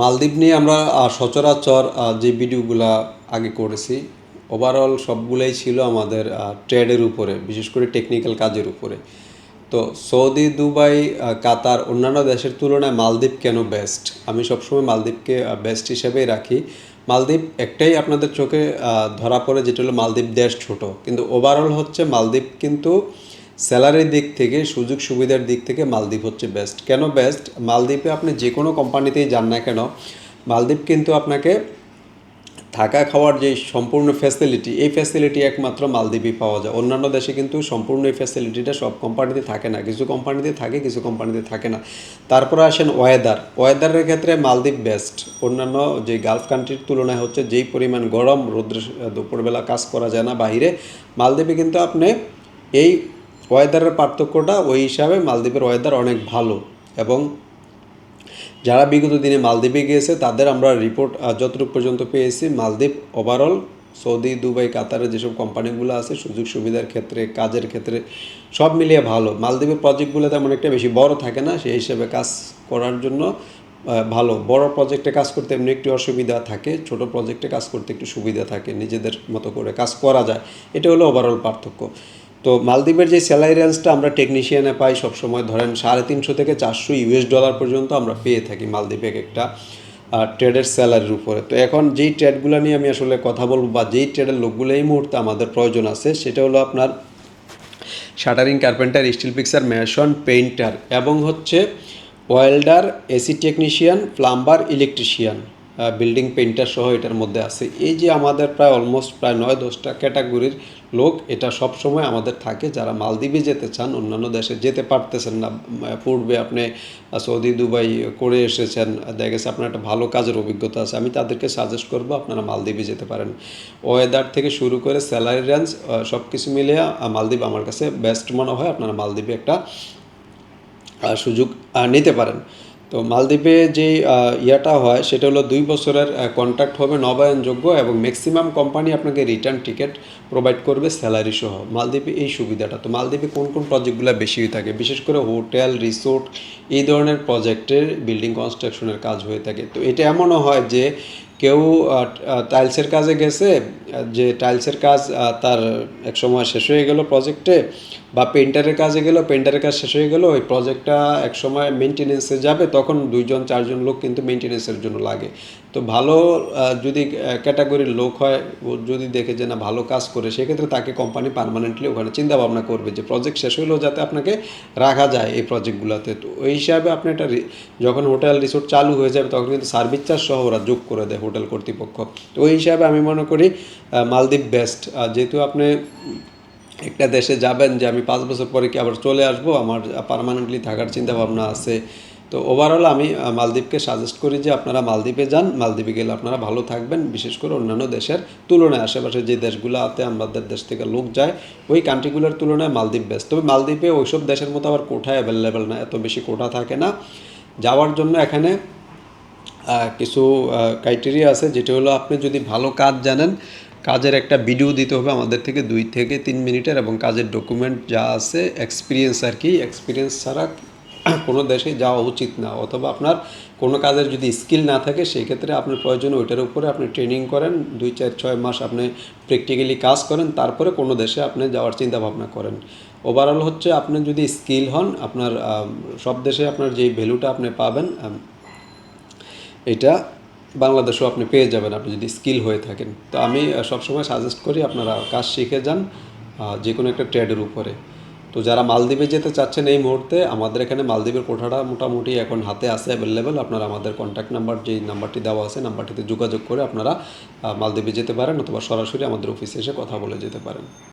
মালদ্বীপ নিয়ে আমরা সচরাচর যে ভিডিওগুলা আগে করেছি ওভারঅল সবগুলাই ছিল আমাদের ট্রেডের উপরে, বিশেষ করে টেকনিক্যাল কাজের উপরে। তো সৌদি, দুবাই কাতার, অন্যান্য দেশের তুলনায় মালদ্বীপ কেন বেস্ট আমি সবসময় মালদ্বীপকে বেস্ট হিসেবেই রাখি। মালদ্বীপ একটাই আপনাদের চোখে ধরা পড়ে, যেটা হলো মালদ্বীপ দেশ ছোট। কিন্তু ওভারঅল হচ্ছে মালদ্বীপ কিন্তু স্যালারির দিক থেকে, সুযোগ সুবিধার দিক থেকে মালদ্বীপ হচ্ছে বেস্ট কেন বেস্ট মালদ্বীপে আপনি যে কোনো কোম্পানিতেই যান না কেন, মালদ্বীপ কিন্তু আপনাকে থাকা খাওয়ার যে সম্পূর্ণ ফ্যাসিলিটি এই ফ্যাসিলিটি একমাত্র মালদ্বীপই পাওয়া যায়। অন্যান্য দেশে কিন্তু সম্পূর্ণ এই ফ্যাসিলিটিটা সব কোম্পানিতে থাকে না। কিছু কোম্পানিতে থাকে, কিছু কোম্পানিতে থাকে না। তারপরে আসেন ওয়েদার ওয়েদারের ক্ষেত্রে মালদ্বীপ বেস্ট অন্যান্য যে গালফ কান্ট্রির তুলনায় হচ্ছে যেই পরিমাণ গরম রৌদ্র দুপুরবেলা কাজ করা যায় না বাইরে মালদ্বীপে কিন্তু আপনি এই ওয়েদারের পার্থক্যটা ওই হিসাবে মালদ্বীপের ওয়েদার অনেক ভালো এবং যারা বিগত দিনে মালদ্বীপে গিয়েছে, তাদের আমরা রিপোর্ট যতটুকু পর্যন্ত পেয়েছি, মালদ্বীপ ওভারঅল সৌদি, দুবাই কাতারের যেসব কোম্পানিগুলো আছে, সুযোগ সুবিধার ক্ষেত্রে, কাজের ক্ষেত্রে সব মিলিয়ে ভালো। মালদ্বীপের প্রজেক্টগুলো তেমন একটা বেশি বড় থাকে না, সেই হিসেবে কাজ করার জন্য ভালো। বড় প্রজেক্টে কাজ করতে এমনি একটু অসুবিধা থাকে, ছোট প্রজেক্টে কাজ করতে একটু সুবিধা থাকে, নিজেদের মতো করে কাজ করা যায়। এটা হলো ওভারঅল পার্থক্য। তো মালদ্বীপের যে স্যালারি রেঞ্জটা আমরা টেকনিশিয়ানে পাই সবসময়, ধরেন সাড়ে তিনশো থেকে চারশো ইউএস ডলার পর্যন্ত আমরা পেয়ে থাকি মালদ্বীপে এক একটা ট্রেডের স্যালারির উপরে। তো এখন যেই ট্রেডগুলো নিয়ে আমি আসলে কথা বলব বা যেই ট্রেডের লোকগুলো এই মুহূর্তে আমাদের প্রয়োজন আছে, সেটা হলো আপনার shuttering carpenter steel fixer mason painter এবং হচ্ছে welder AC technician plumber electrician building painter সহ এটার মধ্যে আছে। এই যে আমাদের প্রায় অলমোস্ট প্রায় নয় দশটা ক্যাটাগরির লোক, এটা সব সময় আমাদের থাকে। যারা মালদ্বীপে যেতে চান, অন্যান্য দেশে যেতে পারতেছেন না। পূর্বে আপনি সৌদি, দুবাই করে এসেছেন, দেখা গেছে আপনার একটা ভালো কাজের অভিজ্ঞতা আছে। আমি তাদেরকে সাজেস্ট করব, আপনারা মালদ্বীপে যেতে পারেন। ওয়েদার থেকে শুরু করে স্যালারি রেঞ্জ সব কিছু মিলিয়ে মালদ্বীপ আমার কাছে বেস্ট মনে হয়। আপনারা মালদ্বীপে একটা সুযোগ নিতে পারেন। তো মালদ্বীপে যে ইয়াটা হয়, সেটা হলো দুই বছরের কন্ট্রাক্ট হবে নবায়নযোগ্য এবং ম্যাক্সিমাম কোম্পানি আপনাকে রিটার্ন টিকিট প্রোভাইড করবে স্যালারি সহ। মালদ্বীপে এই সুবিধাটা। তো মালদ্বীপে কোন কোন প্রজেক্টগুলো বেশি থাকে? বিশেষ করে হোটেল রিসোর্ট এই ধরনের প্রজেক্টের বিল্ডিং কনস্ট্রাকশনের কাজ হয়ে থাকে। তো এটা এমনও হয় যে কেউ টাইলসের কাজে গেছে, যে টাইলসের কাজ তার এক সময় শেষ হয়ে গেল প্রজেক্টে বা পেন্টারের কাজে গেল পেন্টারের কাজ শেষ হয়ে গেল, ওই প্রজেক্টটা এক সময় মেনটেনেন্সে যাবে, তখন দুইজন, চারজন লোক কিন্তু মেনটেনেন্সের জন্য লাগে। তো ভালো যদি ক্যাটাগরির লোক হয়, ও যদি দেখে যে না ভালো কাজ করে, সেক্ষেত্রে তাকে কোম্পানি পারমানেন্টলি ওখানে চিন্তা ভাবনা করবে যে প্রজেক্ট শেষ হলেও যাতে আপনাকে রাখা যায় এই প্রজেক্টগুলোতে তো ওই হিসাবে আপনি একটা যখন হোটেল রিসোর্ট চালু হয়ে যাবে, তখন কিন্তু সার্ভিস চার্জ সহ ওরা যোগ করে দেয় হোটেল কর্তৃপক্ষ। তো ওই হিসাবে আমি মনে করি মালদ্বীপ বেস্ট যেহেতু আপনি একটা দেশে যাবেন যে আমি পাঁচ বছর পরে কি আবার চলে আসব, আমার পারমানেন্টলি থাকার চিন্তা ভাবনা আছে। তো ওভারঅল আমি মালদ্বীপকে সাজেস্ট করি যে আপনারা মালদ্বীপে যান, মালদ্বীপে গেলে আপনারা ভালো থাকবেন, বিশেষ করে অন্যান্য দেশের তুলনায়। আশেপাশে যে দেশগুলো আছে আমাদের দেশ থেকে লোক যায়, ওই কান্ট্রিগুলোর তুলনায় মালদ্বীপ বেস্ট তবে মালদ্বীপে ওইসব দেশের মতো আবার কোঠা অ্যাভেলেবেল না, এত বেশি কোঠা থাকে না। যাওয়ার জন্য এখানে কিছু ক্রাইটেরিয়া আছে, যেটা হলো আপনি যদি ভালো কাজ জানেন, কাজের একটা ভিডিও দিতে হবে আমাদের থেকে দুই থেকে তিন মিনিটের এবং কাজের ডকুমেন্ট যা আছে এক্সপিরিয়েন্স আর কি এক্সপিরিয়েন্স ছাড়া কোনো দেশে যাওয়া উচিত না, অথবা আপনার কোনো কাজের যদি স্কিল না থাকে সেই ক্ষেত্রে আপনার প্রয়োজন ওইটার উপরে আপনি ট্রেনিং করেন, দুই চার ছয় মাস আপনি প্র্যাকটিক্যালি কাজ করেন, তারপরে কোনো দেশে আপনি যাওয়ার চিন্তা ভাবনা করেন। ওভারঅল হচ্ছে আপনি যদি স্কিল হন, আপনার সব দেশে আপনার যেই ভ্যালুটা আপনি পাবেন এটা বাংলাদেশেও আপনি পেয়ে যাবেন, আপনি যদি স্কিল হয়ে থাকেন। তো আমি সবসময় সাজেস্ট করি আপনারা কাজ শিখে যান যে কোনো একটা ট্রেডের উপরে। তো যারা মালদ্বীপে যেতে চাচ্ছেন এই মুহূর্তে, আমাদের এখানে মালদ্বীপের কোঠাটা মোটামুটি এখন হাতে আছে অ্যাভেলেবেল আপনারা আমাদের কন্ট্যাক্ট নাম্বার যেই নাম্বারটি দেওয়া আছে নাম্বারটিতে যোগাযোগ করে আপনারা মালদ্বীপে যেতে পারেন অথবা সরাসরি আমাদের অফিসে এসে কথা বলে যেতে পারেন।